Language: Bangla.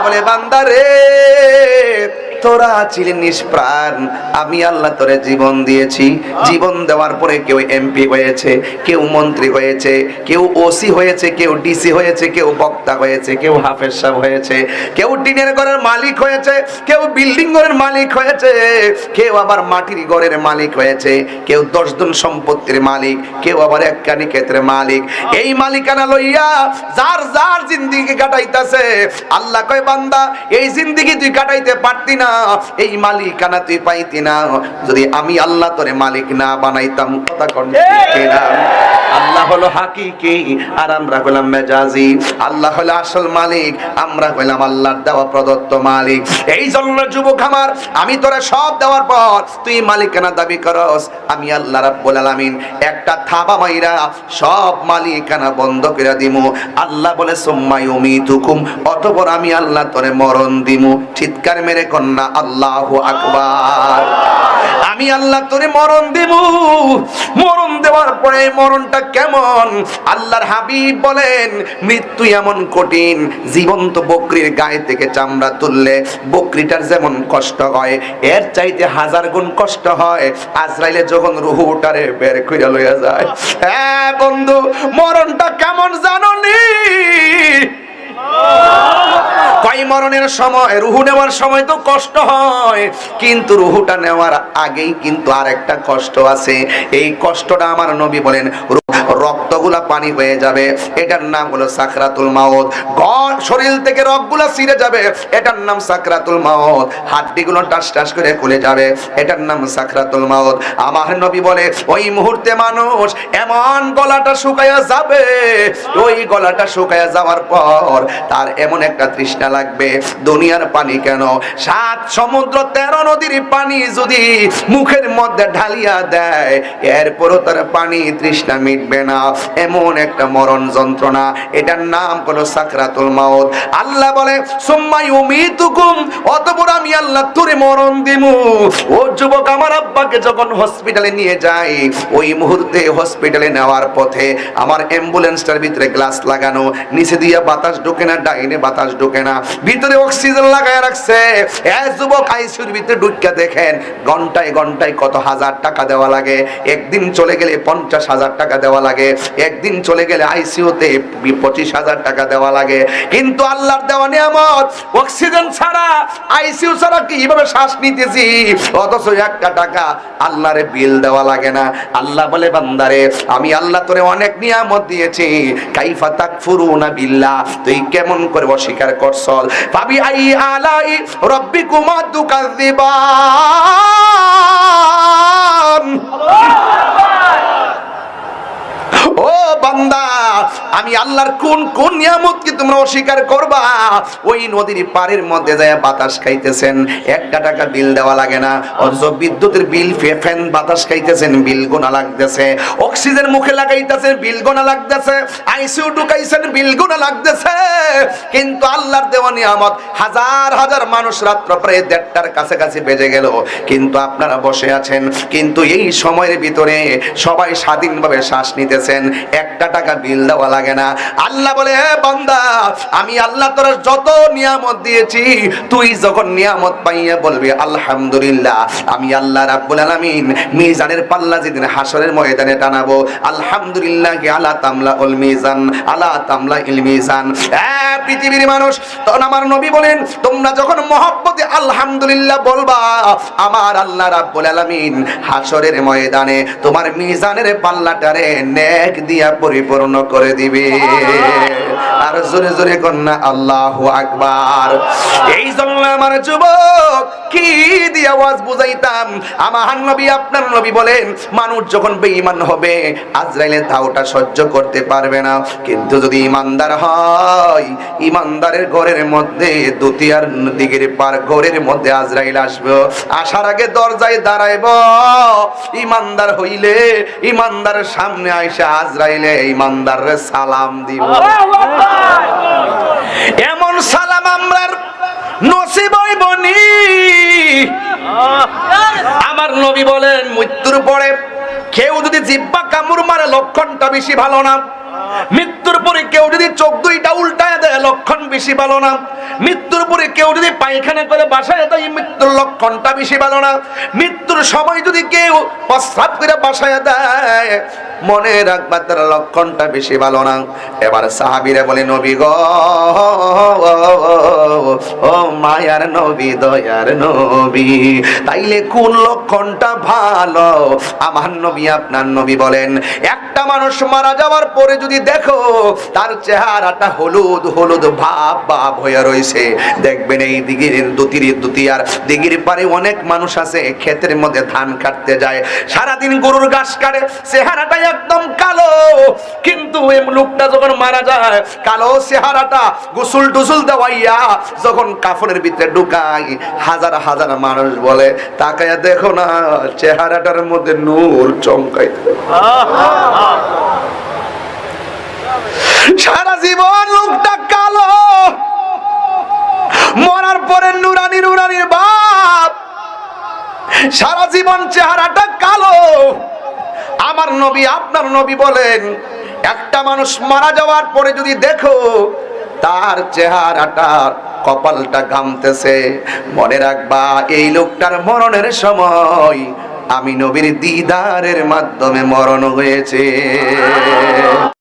বলে বান্দারে তোরা ছিলি নিষ্প্রাণ। আমি আল্লাহ তোরে জীবন দিয়েছি। জীবন দেওয়ার পরে কেউ এমপি হয়েছে, কেউ মন্ত্রী হয়েছে, কেউ ওসি হয়েছে, কেউ ডিসি হয়েছে, কেউ বক্তা হয়েছে, কেউ হাফেজ সাহেব হয়েছে, কেউ টিনের ঘরের মালিক হয়েছে, কেউ বিল্ডিং ঘরের মালিক হয়েছে, কেউ আবার মাটির ঘরের মালিক হয়েছে, কেউ দশ জন সম্পত্তির মালিক, কেউ আবার এক কানি ক্ষেত্রের মালিক। এই মালিকানা লইয়া যার যার জিন্দিগি কাটাইতাছে, আল্লাহ কয় বান্দা, এই জিন্দিগি তুই কাটাইতে পারতি না। এই মালিকানা তুই পাইতি না। যদি আমি আল্লাহ তোরে মালিক না বানাইতাম, কথা কন না আল্লাহ হলো হাকিকি, আর আমরা হলাম মেজাজি। আল্লাহ হলো আসল মালিক, আমরা হলাম আল্লাহর দেওয়া প্রদত্ত মালিক। এই জন্য, যুবক আমার, আমি তোরা সব দেওয়ার পর তুই মালিকানা দাবি করস, আমি আল্লাহ রাব্বুল আলামিন একটা থাবা মাইরা সব মালিকানা বন্ধ করে দিমু। আল্লাহ বলে, সুম্মা ইউমিতুকুম অতঃপর আমি আল্লাহ তোরে মরণ দিমু। চিৎকার মেরে কন্যা, আল্লাহু আকবার আমি আল্লাহ তোরে মরণ দেব। মরণ দেওয়ার পরে মরণটা কেমন? আল্লাহর হাবিব বলেন, মৃত্যু এমন কঠিন, জীবন্ত বকরির গায়ে থেকে চামড়া তুললে বকরিটার যেমন কষ্ট হয়, এর চাইতে হাজার গুণ কষ্ট হয়। আজরাইলে যখন রুহুটারে বের কইরা লইয়া যায় হ্যাঁ বন্ধু, মরণটা কেমন জানো নি মরণের সময়, রুহু নেওয়ার সময় তো কষ্ট হয়। কিন্তু রুহুটা নেওয়ার আগেই কিন্তু আর একটা কষ্ট আছে। এই কষ্টটা আমার নবী বলেন রক্তগুলা পানি হয়ে যাবে। এটার নাম হলো সাকরাতুল মাউত। গড় শরীর থেকে রক্তগুলা ছিঁড়ে যাবে। এটার নাম সাকরাতুল মাউত। হাড্ডিগুলো টাস টাস করে খুলে যাবে। এটার নাম সাকরাতুল মাউত। আমার নবী বলে, ওই মুহূর্তে মানুষ এমন গলাটা শুকায়া যাবে। ওই গলাটা শুকায়া যাওয়ার পর তার এমন একটা তৃষ্ণা লাগবে। দুনিয়ার পানি কেন? সাত সমুদ্র, তেরো নদীর পানি যদি মুখের মধ্যে ঢালিয়া দেয়, এরপরও তার পানি তৃষ্ণা মিটবে না। এমন একটা মরণ যন্ত্রণা। এটার নাম হলো সাকরাতুল মাউত। আল্লাহ বলে, সুম্মা ইউমিতুকুম অতঃপর আমি আল্লাহ তোরে মরণ দিমু। ও যুবক, আমার আব্বাকে যখন হসপিটালে নিয়ে যাই, ওই মুহূর্তে হসপিটালে নেওয়ার পথে আমার অ্যাম্বুলেন্সটার ভিতরে গ্লাস লাগানো। নিচে দিয়ে বাতাস ঢোকে না, ডাইনে বাতাস ঢোকে না। ভিতরে অক্সিজেন লাগায় রাখছে। এ যুবক আইসিউর ভিতরে ঢুকিয়া দেখেন, ঘন্টায় ঘন্টায় কত হাজার টাকা দেওয়া লাগে। একদিন চলে গেলে পঞ্চাশ হাজার টাকা দেওয়া লাগে একদিন চলে গেলে আইসিইউতে পঁচিশ হাজার টাকা দেওয়া লাগে। কিন্তু আল্লাহর দেওয়া নিয়ামত, অক্সিজেন ছাড়া আইসিউ ছাড়া কীভাবে শ্বাস নিতেছি? অথচ একটা টাকা আল্লাহরে বিল দেওয়া লাগে না। আল্লাহ বলে, বান্দারে, আমি আল্লাহ তোরে অনেক নিয়ামত দিয়েছি। কাইফা তাকফুরুনা বিল্লাহ, তুই কেমন করে অস্বীকার করছল? পাবি আই আলাই রব্বিকুমা তুকাযিবান। ও বান্দা, আমি আল্লাহর কোন কোন নিয়ামত কি তোমরা অস্বীকার করবা? ওই নদীর পাড়ের মধ্যে যায় বাতাস খাইতেছেন। একটা টাকা বিল দেওয়া লাগে না। অথচ বিদ্যুতের বিল ফ্যান বাতাস খাইতেছেন, বিল গোনা লাগতেছে। অক্সিজেন মুখে লাগাইতেছেন বিল গোনা লাগতেছে। আইসিইউ ঢুকাইছেন, বিল গোনা লাগতেছে। কিন্তু আল্লাহর দেওয়া নিয়ামত হাজার হাজার মানুষ রাত্র প্রায় দেড়টার কাছাকাছি বেজে গেল। কিন্তু আপনারা বসে আছেন। কিন্তু এই সময়ের ভিতরে সবাই স্বাধীনভাবে শ্বাস নিতেছেন একটা টাকা বিল দেওয়া লাগে না। আল্লাহ বলে হে বান্দা, আমি আল্লাহ তোর যত নিয়ামত দিয়েছি, তুই যখন নিয়ামত পাইয়া বলবি, আলহামদুলিল্লাহ, আমি আল্লাহ রাব্বুল আলামিন মিজানের পাল্লা যেদিন হাসরের ময়দানে টানাবো, আলহামদুলিল্লাহ আলা তামলা উল মিজান, আলা তামলা ইল মিজান পৃথিবীর মানুষ, তখন আমার নবী বলেন, তোমরা যখন মহব্বতে আলহামদুলিল্লাহ বলবা, আমার আল্লাহ রাব্বুল আলামিন হাসরের ময়দানে তোমার মিজানের পাল্লাটারে নেক দিয়া পরিপূর্ণ করে দিবে। আর জোরে জোরে কন্যা, আল্লাহু আকবার। এই জন্য আমার যুবক, কি দিয়ে আওয়াজ বুঝাইতাম? আমার নবী, আপনার নবী বলেন, মানুষ যখন বেঈমান হবে, আজরাইলের ধাওটা সহ্য করতে পারবে না। কিন্তু যদি ইমানদার হয় ইমানদারের ঘরের মধ্যে, দুতিয়ার দিকের পার ঘরের মধ্যে আজরাইল আসবে। আসার আগে দরজায় দাঁড়াইব। ইমানদার হইলে ইমানদারের সামনে আইসা আজরাইলে ইমানদারের সালাম দিব। এমন সালাম আমরার নসিব বনি আমার নবী বলেন, মৃত্যুর পরে কেউ যদি জিব্বা কামড় মারে, লক্ষণটা বেশি ভালো না। মৃত্যুর পরে কেউ যদি চোখ দুইটা উল্টায় দেয়, লক্ষণ বেশি ভালো না। মৃত্যুর পরে কেউ যদি পায়খানা করে বাসায় দেয়, মৃত্যুর লক্ষণটা বেশি ভালো না। মৃত্যুর সময় যদি কেউ প্রস্রাব করে বাসায় দেয়, মনে রাখবা তার লক্ষণটা বেশি ভালো না। এবার সাহাবিরা বলে, নবী গ, ও মায়ার নবী, দয়ার নবী, তাইলে কোন লক্ষণটা ভালো? আমার নবী, আপনার নবী বলেন, একটা মানুষ মারা যাওয়ার পরে যদি দেখো, তার চেহারাটা হলুদ হলুদ ভাব ভাব হয়ে রয়েছে। দেখবেন এই দিঘির দুতির দুতিয়ার, দিঘির পারে অনেক মানুষ আছে, ক্ষেতের মধ্যে ধান কাটতে যায়। সারাদিন গরুর ঘাস কাটে, চেহারাটা একদম কালো। কিন্তু এই লোকটা যখন মারা যায়, কালো চেহারাটা গোসল টুসুল দেওয়াইয়া যখন কাফনের ভিতরে ঢুকাই হাজার হাজার মানুষ বলে, তাকায়া দেখো না, চেহারাটার মধ্যে নূর চমকাই সারা জীবন লোকটা কালো। মরার পরে নুরানি নুরানির বাপ। সারা জীবন চেহারাটা কালো। আমার নবী আপনার নবী বলেন, একটা মানুষ মারা যাওয়ার পরে যদি দেখো, তার চেহারাটার কপালটা ঘামতেছে। মনে রাখবা, এই লোকটার মরণের সময় আমি নবীর দিদারের মাধ্যমে মরণ হয়েছে।